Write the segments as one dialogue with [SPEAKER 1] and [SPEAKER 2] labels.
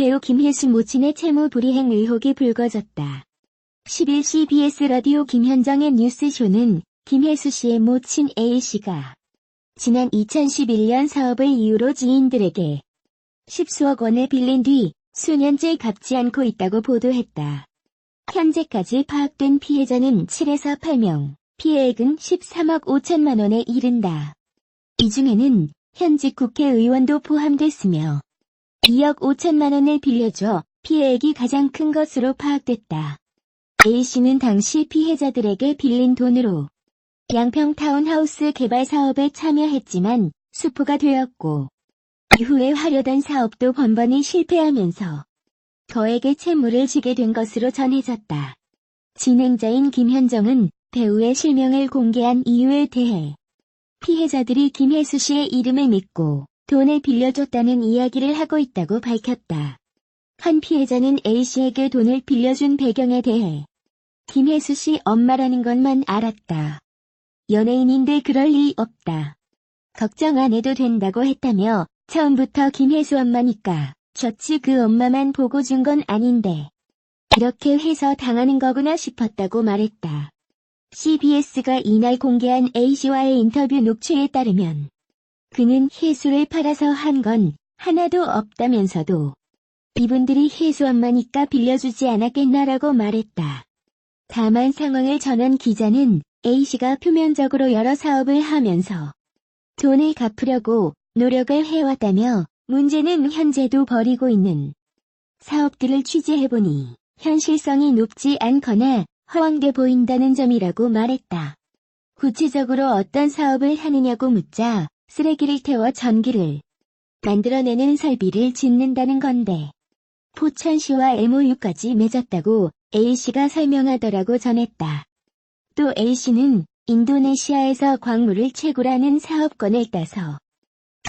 [SPEAKER 1] 배우 김혜수 모친의 채무 불이행 의혹이 불거졌다. 10일 CBS 라디오 김현정의 뉴스쇼는 김혜수 씨의 모친 A씨가 지난 2011년 사업을 이유로 지인들에게 10수억 원을 빌린 뒤 수년째 갚지 않고 있다고 보도했다. 현재까지 파악된 피해자는 7에서 8명, 피해액은 13억 5천만 원에 이른다. 이 중에는 현직 국회의원도 포함됐으며 2억 5천만 원을 빌려줘 피해액이 가장 큰 것으로 파악됐다. A씨는 당시 피해자들에게 빌린 돈으로 양평 타운하우스 개발 사업에 참여했지만 수포가 되었고 이후에 하려던 사업도 번번이 실패하면서 거액의 채무를 지게 된 것으로 전해졌다. 진행자인 김현정은 배우의 실명을 공개한 이유에 대해 피해자들이 김혜수 씨의 이름을 믿고 돈을 빌려줬다는 이야기를 하고 있다고 밝혔다. 한 피해자는 A씨에게 돈을 빌려준 배경에 대해 김혜수 씨 엄마라는 것만 알았다. 연예인인데 그럴 리 없다. 걱정 안 해도 된다고 했다며 처음부터 김혜수 엄마니까 셔츠 그 엄마만 보고 준 건 아닌데 이렇게 해서 당하는 거구나 싶었다고 말했다. CBS가 이날 공개한 A씨와의 인터뷰 녹취에 따르면 그는 혜수를 팔아서 한 건 하나도 없다면서도 이분들이 혜수 엄마니까 빌려주지 않았겠나라고 말했다. 다만 상황을 전한 기자는 A씨가 표면적으로 여러 사업을 하면서 돈을 갚으려고 노력을 해왔다며 문제는 현재도 벌이고 있는 사업들을 취재해보니 현실성이 높지 않거나 허황돼 보인다는 점이라고 말했다. 구체적으로 어떤 사업을 하느냐고 묻자 쓰레기를 태워 전기를 만들어내는 설비를 짓는다는 건데 포천시와 MOU까지 맺었다고 A씨가 설명하더라고 전했다. 또 A씨는 인도네시아에서 광물을 채굴하는 사업권을 따서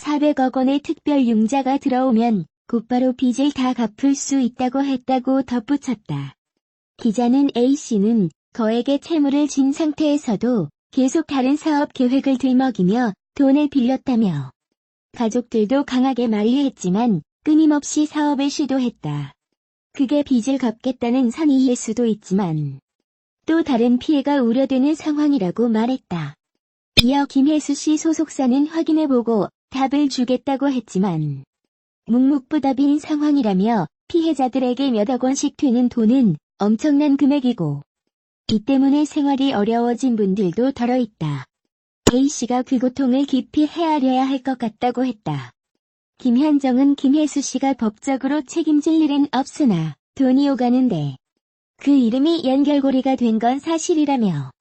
[SPEAKER 1] 400억 원의 특별 융자가 들어오면 곧바로 빚을 다 갚을 수 있다고 했다고 덧붙였다. 기자는 A씨는 거액의 채무를 진 상태에서도 계속 다른 사업 계획을 들먹이며 돈을 빌렸다며 가족들도 강하게 만류했지만 끊임없이 사업을 시도했다. 그게 빚을 갚겠다는 선의일 수도 있지만 또 다른 피해가 우려되는 상황이라고 말했다. 이어 김혜수 씨 소속사는 확인해보고 답을 주겠다고 했지만 묵묵부답인 상황이라며 피해자들에게 몇억 원씩 되는 돈은 엄청난 금액이고 이 때문에 생활이 어려워진 분들도 덜어 있다. A씨가 그 고통을 깊이 헤아려야 할 것 같다고 했다. 김현정은 김혜수 씨가 법적으로 책임질 일은 없으나 돈이 오가는데 그 이름이 연결고리가 된 건 사실이라며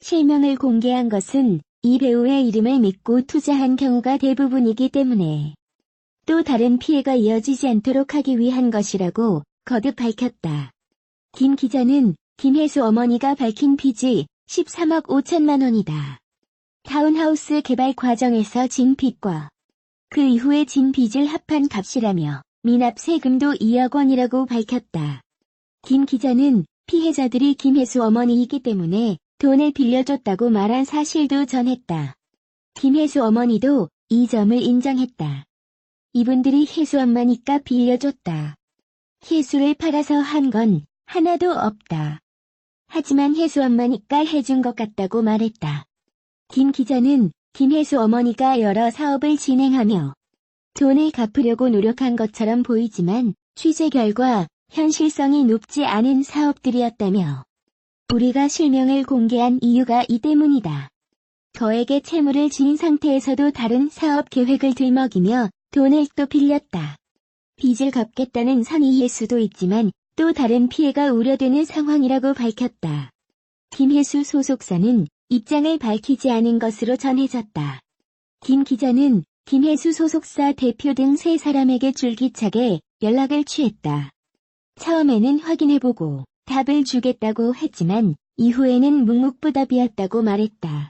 [SPEAKER 1] 실명을 공개한 것은 이 배우의 이름을 믿고 투자한 경우가 대부분이기 때문에 또 다른 피해가 이어지지 않도록 하기 위한 것이라고 거듭 밝혔다. 김 기자는 김혜수 어머니가 밝힌 빚이 13억 5천만 원이다. 타운하우스 개발 과정에서 진 빚과 그 이후에 진 빚을 합한 값이라며 미납 세금도 2억 원이라고 밝혔다. 김 기자는 피해자들이 김혜수 어머니이기 때문에 돈을 빌려줬다고 말한 사실도 전했다. 김혜수 어머니도 이 점을 인정했다. 이분들이 혜수 엄마니까 빌려줬다. 혜수를 팔아서 한 건 하나도 없다. 하지만 혜수 엄마니까 해준 것 같다고 말했다. 김 기자는 김혜수 어머니가 여러 사업을 진행하며 돈을 갚으려고 노력한 것처럼 보이지만 취재 결과 현실성이 높지 않은 사업들이었다며 우리가 실명을 공개한 이유가 이 때문이다. 거액의 채무를 진 상태에서도 다른 사업 계획을 들먹이며 돈을 또 빌렸다. 빚을 갚겠다는 선의일 수도 있지만 또 다른 피해가 우려되는 상황이라고 밝혔다. 김혜수 소속사는 입장을 밝히지 않은 것으로 전해졌다. 김 기자는 김혜수 소속사 대표 등 세 사람에게 줄기차게 연락을 취했다. 처음에는 확인해보고 답을 주겠다고 했지만 이후에는 묵묵부답이었다고 말했다.